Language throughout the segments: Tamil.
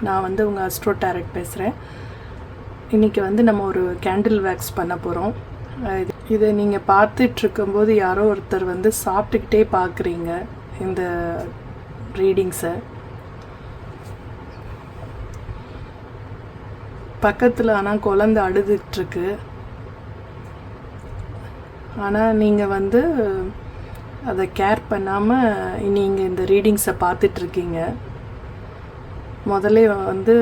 நான் வந்து உங்கள் அஸ்ட்ரோ டேரட் பேசுகிறேன் இன்றைக்கி வந்து நம்ம ஒரு கேண்டில் வேக்ஸ் பண்ண போகிறோம் இதை நீங்கள் பார்த்துட்ருக்கும்போது யாரோ ஒருத்தர் வந்து சாப்பிட்டுக்கிட்டே பார்க்குறீங்க இந்த ரீடிங்ஸை பக்கத்தில் ஆனால் குழந்த அழுதுட்டுருக்கு. ஆனால் நீங்கள் வந்து அதை கேர் பண்ணாமல் நீங்கள் இந்த ரீடிங்ஸை பார்த்துட்ருக்கீங்க முதல்ல வந்து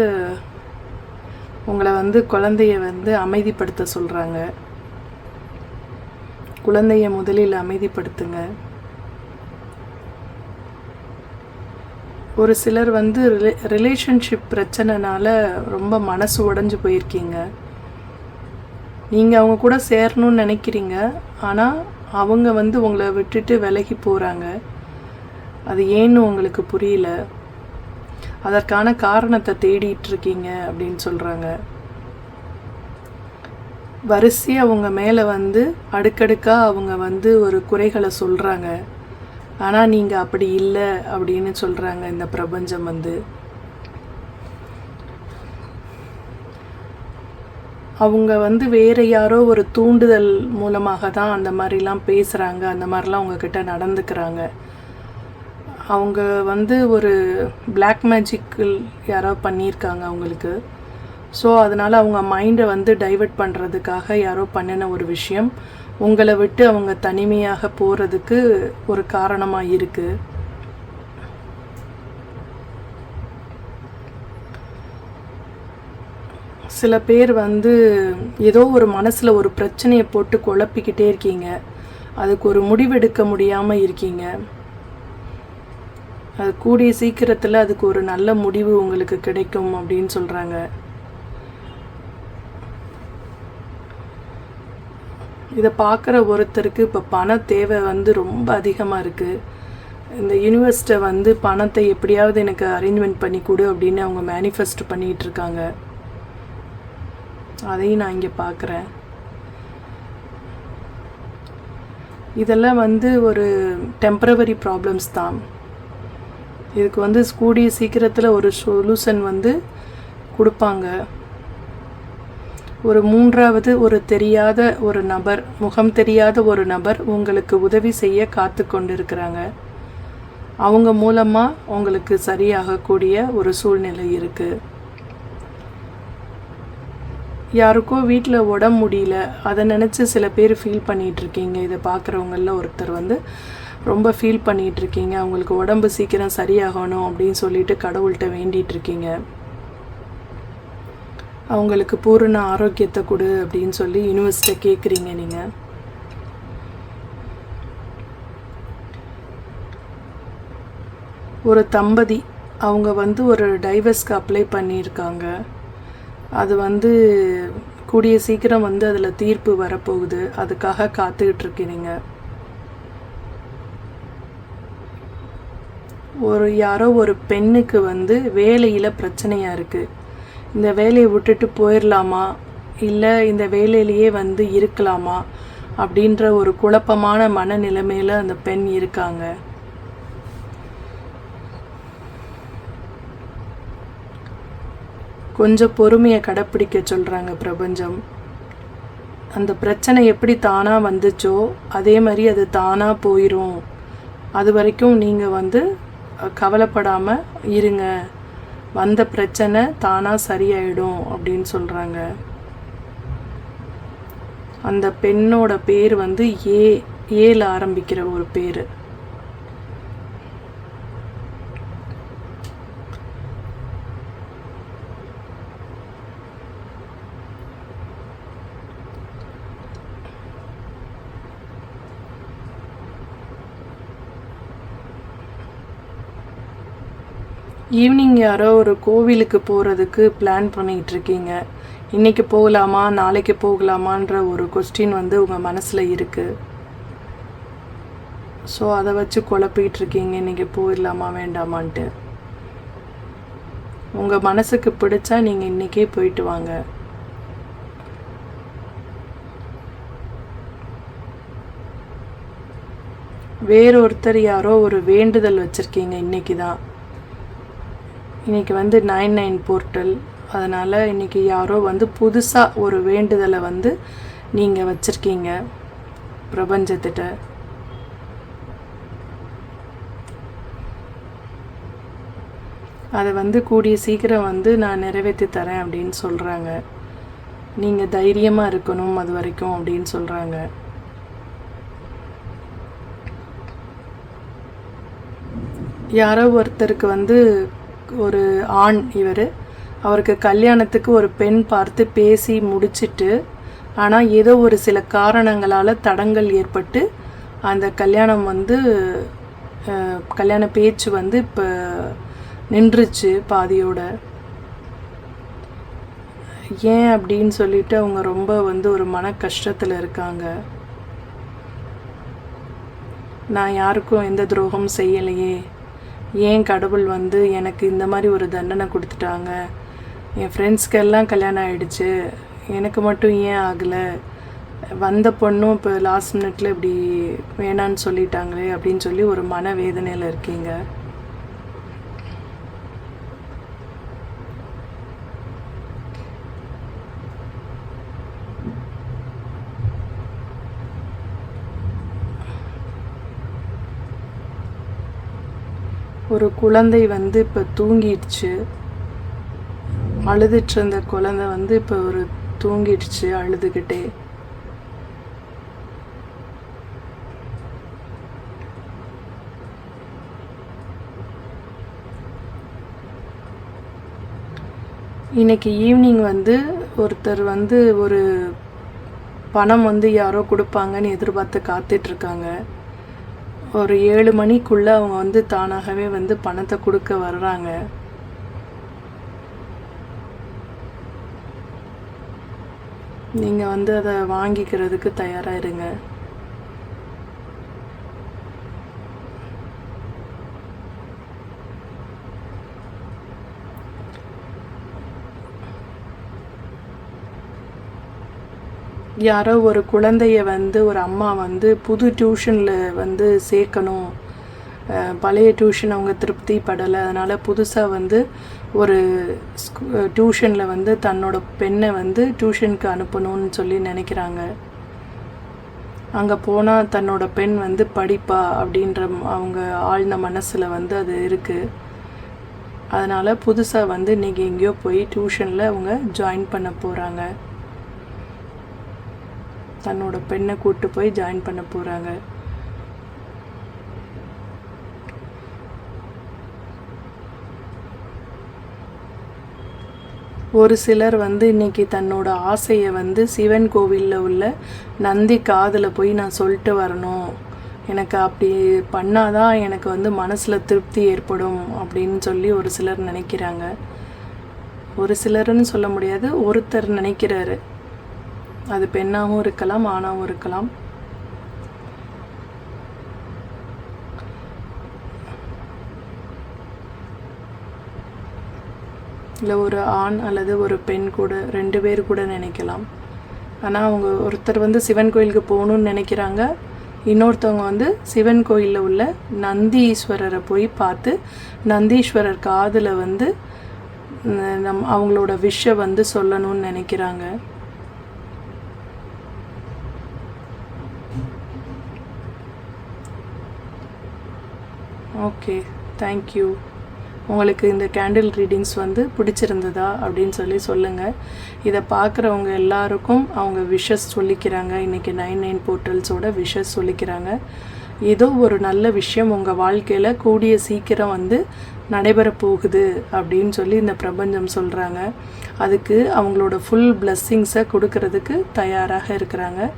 உங்களை வந்து குழந்தைய வந்து அமைதிப்படுத்த சொல்கிறாங்க குழந்தைய முதலில் அமைதிப்படுத்துங்க. ஒரு சிலர் வந்து ரிலே ரிலேஷன்ஷிப் பிரச்சனைனால ரொம்ப மனசு உடஞ்சி போயிருக்கீங்க. நீங்கள் அவங்க கூட சேரணும்னு நினைக்கிறீங்க. ஆனால் அவங்க வந்து உங்களை விட்டுட்டு விலகி போகிறாங்க அது ஏன்னு உங்களுக்கு புரியல? அதற்கான காரணத்தை தேடிட்டு இருக்கீங்க அப்படின்னு சொல்கிறாங்க வரிசையாக அவங்க மேலே வந்து அடுக்கடுக்காக அவங்க வந்து ஒரு குறைகளை சொல்கிறாங்க ஆனால் நீங்கள் அப்படி இல்லை அப்படின்னு சொல்கிறாங்க இந்த பிரபஞ்சம் வந்து. அவங்க வந்து வேறு யாரோ ஒரு தூண்டுதல் மூலமாக தான் அந்த மாதிரிலாம் பேசுகிறாங்க அந்த மாதிரிலாம் அவங்கக்கிட்ட நடந்துக்கிறாங்க. அவங்க வந்து ஒரு பிளாக் மேஜிக்கில் யாரோ பண்ணியிருக்காங்க அவங்களுக்கு. ஸோ அதனால் அவங்க மைண்டை வந்து டைவெர்ட் பண்ணுறதுக்காக யாரோ பண்ணின ஒரு விஷயம். உங்களை விட்டு அவங்க தனிமையாக போகிறதுக்கு ஒரு காரணமாக இருக்குது சில பேர் வந்து ஏதோ ஒரு மனசில் ஒரு பிரச்சனையை போட்டு குழப்பிக்கிட்டே இருக்கீங்க. அதுக்கு ஒரு முடிவெடுக்க முடியாமல் இருக்கீங்க. அது கூடிய சீக்கிரத்தில் அதுக்கு ஒரு நல்ல முடிவு உங்களுக்கு கிடைக்கும் அப்படின்னு சொல்கிறாங்க இதை பார்க்குற ஒருத்தருக்கு இப்போ பண தேவை வந்து ரொம்ப அதிகமாக இருக்குது இந்த யூனிவர்ஸ்ட்டை வந்து பணத்தை எப்படியாவது எனக்கு அரேஞ்ச்மெண்ட் பண்ணி கொடு அப்படின்னு அவங்க மேனிஃபெஸ்ட் பண்ணிகிட்டு இருக்காங்க. அதையும் நான் இங்கே பார்க்குறேன். இதெல்லாம் வந்து ஒரு டெம்பரவரி ப்ராப்ளம்ஸ் தான். இதுக்கு வந்து கூடிய சீக்கிரத்தில் ஒரு சொல்யூஷன் வந்து கொடுப்பாங்க. ஒரு மூன்றாவது ஒரு தெரியாத ஒரு நபர் முகம் தெரியாத ஒரு நபர் உங்களுக்கு உதவி செய்ய காத்து கொண்டிருக்கிறாங்க. அவங்க மூலமாக உங்களுக்கு சரியாகக்கூடிய ஒரு சூழ்நிலை இருக்குது யாருக்கோ வீட்டில் உடம்பு முடியல அதை நினச்சி சில பேர் ஃபீல் பண்ணிகிட்ருக்கீங்க இதை பார்க்குறவங்களில் ஒருத்தர் வந்து ரொம்ப ஃபீல் பண்ணிகிட்ருக்கீங்க அவங்களுக்கு உடம்பு சீக்கிரம் சரியாகணும் அப்படின்னு சொல்லிட்டு கடவுள்கிட்ட வேண்டிகிட்ருக்கீங்க அவங்களுக்கு பூரண ஆரோக்கியத்தை கொடு அப்படின்னு சொல்லி யூனிவர்சிட்ட கேட்குறீங்க நீங்கள் ஒரு தம்பதி அவங்க வந்து ஒரு டைவர்ஸ்க்கு அப்ளை பண்ணியிருக்காங்க. அது வந்து கூடிய சீக்கிரம் வந்து அதில் தீர்ப்பு வரப்போகுது. அதுக்காக காத்துக்கிட்டு இருக்கிறீங்க ஒரு யாரோ ஒரு பெண்ணுக்கு வந்து வேலையில் பிரச்சனையாக இருக்குது இந்த வேலையை விட்டுட்டு போயிடலாமா இல்லை இந்த வேலையிலேயே வந்து இருக்கலாமா? அப்படின்ற ஒரு குழப்பமான மனநிலைமையில் அந்த பெண் இருக்காங்க. கொஞ்சம் பொறுமையை கடைப்பிடிக்க சொல்கிறாங்க பிரபஞ்சம். அந்த பிரச்சனை எப்படி தானாக வந்துச்சோ அதே மாதிரி அது தானாக போயிடும் அது வரைக்கும் நீங்கள் வந்து கவலைப்படாமல் இருங்க. வந்த பிரச்சனை தானாக சரியாயிடும் அப்படின்னு சொல்கிறாங்க அந்த பெண்ணோட பேர் வந்து ஏ ஏல ஆரம்பிக்கிற ஒரு பேர். ஈவினிங் யாரோ ஒரு கோவிலுக்கு போகிறதுக்கு பிளான் பண்ணிகிட்டு இருக்கீங்க இன்றைக்கி போகலாமா நாளைக்கு போகலாமான்ற ஒரு கொஸ்டின் வந்து உங்கள் மனசில் இருக்குது ஸோ அதை வச்சு குழப்பிக்கிட்டு இருக்கீங்க இன்றைக்கி போயிடலாமா வேண்டாமான்ட்டு. உங்கள் மனசுக்கு பிடிச்சா நீங்கள் இன்றைக்கே போயிட்டு வாங்க. வேறொருத்தர் யாரோ ஒரு வேண்டுதல் வச்சுருக்கீங்க இன்னைக்கு தான் இன்றைக்கி வந்து நைன் நைன் போர்ட்டல் அதனால் இன்றைக்கி யாரோ வந்து புதுசாக ஒரு வேண்டுதலை வந்து நீங்கள் வச்சுருக்கீங்க பிரபஞ்சத்திட்ட. அதை வந்து கூடிய சீக்கிரம் வந்து நான் நிறைவேற்றி தரேன் அப்படின்னு சொல்கிறாங்க நீங்கள் தைரியமாக இருக்கணும் அது வரைக்கும் அப்படின்னு சொல்கிறாங்க யாரோ ஒருத்தருக்கு வந்து ஒரு ஆண் இவர். அவருக்கு கல்யாணத்துக்கு ஒரு பெண் பார்த்து பேசி முடிச்சிட்டு ஆனால் ஏதோ ஒரு சில காரணங்களால் தடங்கள் ஏற்பட்டு அந்த கல்யாணம் வந்து கல்யாண பேச்சு வந்து இப்போ நின்றுச்சு பாதியோட. ஏன் அப்படின்னு சொல்லிட்டு அவங்க ரொம்ப வந்து ஒரு மன கஷ்டத்தில் இருக்காங்க. நான் யாருக்கும் எந்த துரோகம் செய்யலையே. ஏன் கடவுள் வந்து எனக்கு இந்த மாதிரி ஒரு தண்டனை கொடுத்துட்டாங்க? என் ஃப்ரெண்ட்ஸ்க்கெல்லாம் கல்யாணம் ஆகிடுச்சு எனக்கு மட்டும் ஏன் ஆகலை? வந்த பொண்ணும் இப்போ லாஸ்ட் மினிட்ல இப்படி வேணான்னு சொல்லிட்டாங்களே அப்படின்னு சொல்லி ஒரு மன வேதனையில் இருக்கீங்க. ஒரு குழந்தை வந்து இப்போ தூங்கிடுச்சு. அழுதுட்டு இருந்த குழந்தை வந்து இப்போ ஒரு தூங்கிடுச்சு அழுதுகிட்டே. இன்னைக்கு ஈவினிங் வந்து ஒருத்தர் வந்து ஒரு பணம் வந்து யாரோ கொடுப்பாங்கன்னு எதிர்பார்த்து காத்துட்டு இருக்காங்க. ஒரு ஏழு மணிக்குள்ள அவங்க வந்து தானாகவே வந்து பணத்தை கொடுக்க வர்றாங்க. நீங்கள் வந்து அதை வாங்கிக்கிறதுக்கு தயாராக இருங்க. யாரோ ஒரு குழந்தைய வந்து ஒரு அம்மா வந்து புது டியூஷனில் வந்து சேர்க்கணும். பழைய டியூஷன் அவங்க திருப்தி படலை அதனால் புதுசாக வந்து ஒரு டியூஷனில் வந்து தன்னோட பெண்ணை வந்து டியூஷனுக்கு அனுப்பணும்னு சொல்லி நினைக்கிறாங்க. அங்கே போனால் தன்னோட பெண் வந்து படிப்பா அப்படின்ற அவங்க ஆழ்ந்த மனசில் வந்து அது இருக்குது அதனால் புதுசாக வந்து இன்றைக்கி எங்கேயோ போய் டியூஷனில் அவங்க ஜாயின் பண்ண போகிறாங்க தன்னோட பெண்ணை கூட்டு போய் ஜாயின் பண்ண போகிறாங்க ஒரு சிலர் வந்து இன்னைக்கு தன்னோட ஆசையை வந்து சிவன் கோவிலில் உள்ள நந்தி காதில் போய் நான் சொல்லிட்டு வரணும். எனக்கு அப்படி பண்ணாதான் எனக்கு வந்து மனசில் திருப்தி ஏற்படும் அப்படின்னு சொல்லி ஒரு சிலர் நினைக்கிறாங்க. ஒரு சிலர்னு சொல்ல முடியாது ஒருத்தர் நினைக்கிறாரு. அது பெண்ணாகவும் இருக்கலாம் ஆணாகவும் இருக்கலாம். இல்லை ஒரு ஆண் அல்லது ஒரு பெண் கூட ரெண்டு பேர் கூட நினைக்கலாம். ஆனால் அவங்க ஒருத்தர் வந்து சிவன் கோயிலுக்கு போகணும்னு நினைக்கிறாங்க. இன்னொருத்தவங்க வந்து சிவன் கோயிலில் உள்ள நந்தீஸ்வரரை போய் பார்த்து நந்தீஸ்வரர் காதில் வந்து நம் அவங்களோட விஷ வந்து சொல்லணும்னு நினைக்கிறாங்க. ஓகே தேங்க்யூ உங்களுக்கு இந்த கேண்டில் ரீடிங்ஸ் வந்து பிடிச்சிருந்ததா அப்படின்னு சொல்லி சொல்லுங்கள் இதை பார்க்குறவங்க எல்லாருக்கும் அவங்க விஷஸ் சொல்லிக்கிறாங்க. இன்றைக்கி நைன் நைன் போர்ட்டல்ஸோட விஷஸ் சொல்லிக்கிறாங்க. ஏதோ ஒரு நல்ல விஷயம் உங்கள் வாழ்க்கையில் கூடிய சீக்கிரம் வந்து நடைபெற போகுது அப்படின்னு சொல்லி இந்த பிரபஞ்சம் சொல்கிறாங்க அதுக்கு அவங்களோட ஃபுல் பிளஸ்ஸிங்ஸை கொடுக்கறதுக்கு தயாராக இருக்கிறாங்க.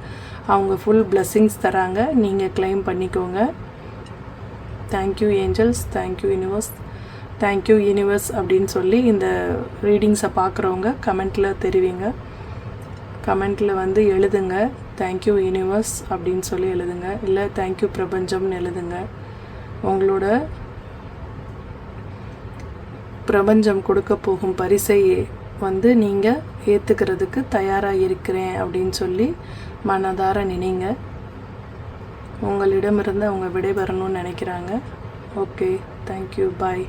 அவங்க ஃபுல் பிளஸ்ஸிங்ஸ் தராங்க. நீங்கள் கிளைம் பண்ணிக்கோங்க. Thank you angels thank you universe thank you universe அப்படின்னு சொல்லி இந்த ரீடிங்ஸை பார்க்குறவங்க கமெண்ட்டில் தெரிவிங்க. கமெண்ட்டில் வந்து எழுதுங்க. தேங்க்யூ யூனிவர்ஸ் அப்படின்னு சொல்லி எழுதுங்க. இல்லை தேங்க்யூ பிரபஞ்சம்னு எழுதுங்க. உங்களோட பிரபஞ்சம் கொடுக்க போகும் பரிசை வந்து நீங்கள் ஏற்றுக்கிறதுக்கு தயாராக இருக்கிறேன் அப்படின்னு சொல்லி மனதார நினைங்க. உங்களிடமிருந்து அவங்க விடைபெறணும்னு நினைக்கிறாங்க. Okay thank you bye